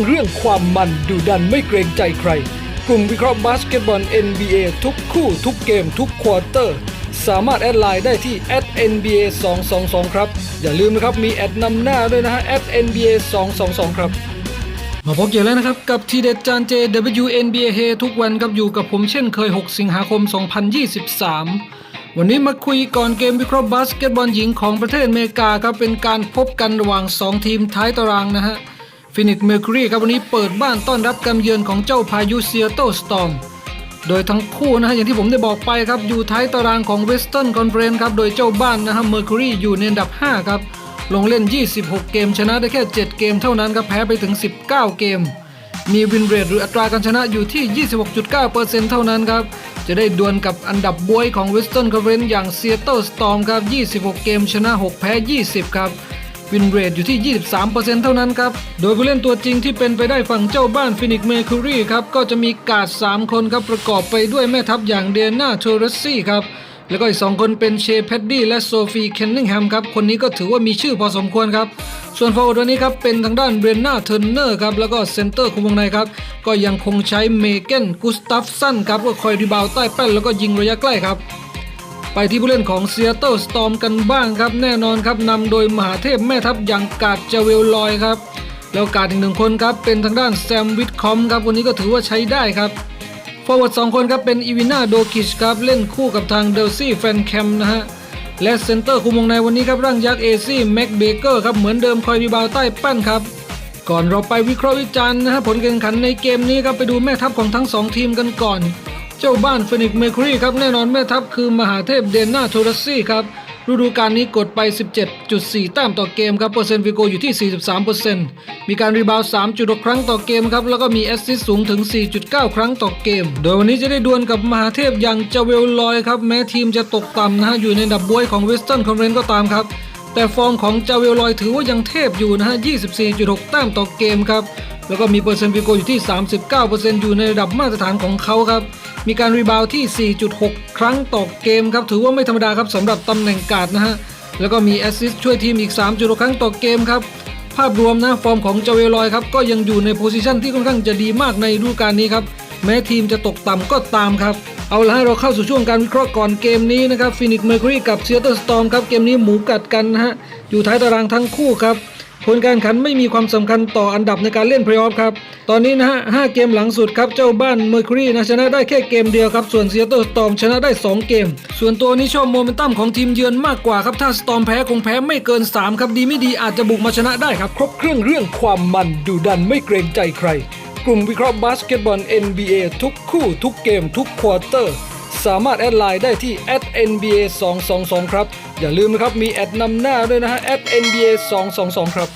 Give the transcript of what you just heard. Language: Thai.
งเรื่องความมันดูดันไม่เกรงใจใคร กลุ่มวิเคราะห์บาสเกตบอล NBA ทุกคู่ทุกเกมทุกควอเตอร์ สามารถแอดไลน์ได้ที่ @nba 222ครับ อย่าลืมนะครับ มีแอดนำหน้าด้วยนะฮะ @nba 222ครับมาพบเจอแล้วนะครับ กับทีเด็ดจานเจ WNBA ทุกวันครับอยู่กับผมเช่นเคย 6 สิงหาคม 2023 วันนี้มาคุยก่อนเกมวิเคราะห์บาสเกตบอลหญิงของประเทศอเมริกาครับเป็นการพบกันระหว่าง 2 ทีมท้ายตารางนะฮะ ฟินิกเมอร์คิวรีครับวันนี้เปิดบ้านต้อนรับการเยือนของเจ้าพายุเซียโตสตอมโดยทั้งคู่นะฮะอย่างที่ผมได้บอกไปครับอยู่ท้ายตารางของเวสเทิร์นคอนเฟรนซ์ครับโดยเจ้าบ้านนะฮะเมอร์คิวรีอยู่ในอันดับ 5 ครับ ลงเล่น 26 เกม ชนะได้แค่ 7 เกมเท่านั้นครับแพ้ไปถึง 19 เกม มีวินเรทหรืออัตราการชนะอยู่ที่ 26.9%เท่านั้นครับจะได้ดวลกับอันดับบวยของเวสเทิร์นคอนเฟรนซ์อย่างเซียโตสตอมครับ 26 เกมชนะ 6 แพ้ 20 ครับ วินเรทอยู่ที่ 23%เท่านั้นครับ โดยผู้เล่นตัวจริงที่เป็นไปได้ฝั่งเจ้าบ้านฟินิกเมคูรีครับ ก็จะมีกาด 3 คนครับ ประกอบไปด้วยแม่ทัพอย่างเดียนาโทเรสซี่ครับ แล้วก็อีก 2 คนเป็นเชเพดดี้และโซฟีเคนนิงแฮมครับ คนนี้ก็ถือว่ามีชื่อพอสมควรครับ ส่วนฟอร์วร์ดวันนี้ครับ เป็นทางด้านเบรนนาเทอร์เนอร์ครับ แล้วก็เซนเตอร์คุมวงในครับ ก็ยังคงใช้เมเกนกุสตัฟสันครับก็คอยรีบาวใต้แป้นแล้วก็ยิงระยะใกล้ครับ ไปที่ผู้เล่นของเซียเต l สตอมกันบ้างครับ แน่นอนครับนำโดยมหาเทพแม่ทัพอย่างกาดเจเวลลอยครับ แล้วกาดอีกหนึ่งคนครับ เป็นทางด้านแซมวิทคอมครับคนนี้ก็ถือว่าใช้ได้ครับฟอร์เวิร์ดสองคนครับเป็นอีวิน่าโดคิชครับ เล่นคู่กับทางเดลซี่แฟนแคมนะฮะและเซนเตอร์คุมวงในวันนี้ครับร่างยักษ์เอซี่แม็กเบเกอร์ครับเหมือนเดิมคอยรีบาวใต้แป้นครับ ก่อนเราไปวิเคราะห์วิจารณ์นะฮะผลการแข่งขันในเกมนี้ครับไปดูแม่ทัพของทั้งสองทีมกันก่อน เจ้าบ้านฟินิกเมครีครับแน่นอนแม่ทัพคือมหาเทพเดนนาโทรัสซี่ครับฤดูกาลนี้กดไป 17.4 แต้มต่อเกมครับเปอร์เซ็นต์ฟิโกอยู่ที่ 43%มีการรีบาวด์3.6 ครั้งต่อเกมครับ แล้วก็มีแอสซิสต์สูงถึง 4.9 ครั้งต่อเกม โดยวันนี้จะได้ดวลกับมหาเทพอย่างเจเวลลอยครับ แม้ทีมจะตกต่ำนะฮะ อยู่ในดับบวยของเวสเทิร์นคอนเฟรนซ์ก็ตามครับ แต่ฟอร์มของเจเวลลอยถือว่ายังเทพอยู่นะฮะ 24.6 แต้มต่อเกมครับ แล้วก็มีเปอร์เซ็นต์ฟิโกอยู่ที่ 39%อยู่ในระดับมาตรฐานของเขาครับ มีการรีบาวด์ที่ 4.6 ครั้งต่อเกมครับ ถือว่าไม่ธรรมดาครับสำหรับตำแหน่งการ์ดนะฮะ แล้วก็มีแอสซิสต์ช่วยทีมอีก 3.6 ครั้งต่อเกมครับ ภาพรวมนะ ฟอร์มของเจเวลอยครับ ก็ยังอยู่ในโพซิชันที่ค่อนข้างจะดีมากในฤดูกาลนี้ครับ แม้ทีมจะตกต่ำก็ตามครับ เอาละให้เราเข้าสู่ช่วงการวิเคราะห์ก่อนเกมนี้นะครับฟินิกเมอร์คิวรีกับเซียเตอร์สตอมครับเกมนี้หมูกัดกันนะฮะอยู่ท้ายตารางทั้งคู่ครับ ผลการแข่งขันไม่มีความสำคัญต่ออันดับในการเล่นเพลย์ออฟครับ ตอนนี้นะฮะห้าเกมหลังสุดครับ เจ้าบ้านเมอร์คิวรีนะชนะได้แค่เกมเดียวครับ ส่วนเซียเตสตอมชนะได้ 2 เกม ส่วนตัวนี้ชอบโมเมนตัมของทีมเยือนมากกว่าครับ ถ้าสตอมแพ้คงแพ้ไม่เกิน 3 ครับดีไม่ดีอาจจะบุกมาชนะได้ครับ ครบเครื่องเรื่องความมันดูดันไม่เกรงใจใคร กลุ่มวิเคราะห์บาสเกตบอล NBA ทุกคู่ทุกเกมทุกควอเตอร์ สามารถแอดไลน์ได้ที่ @nba 222ครับ อย่าลืมนะครับ มีแอดนำหน้าด้วยนะฮะ @nba 222ครับ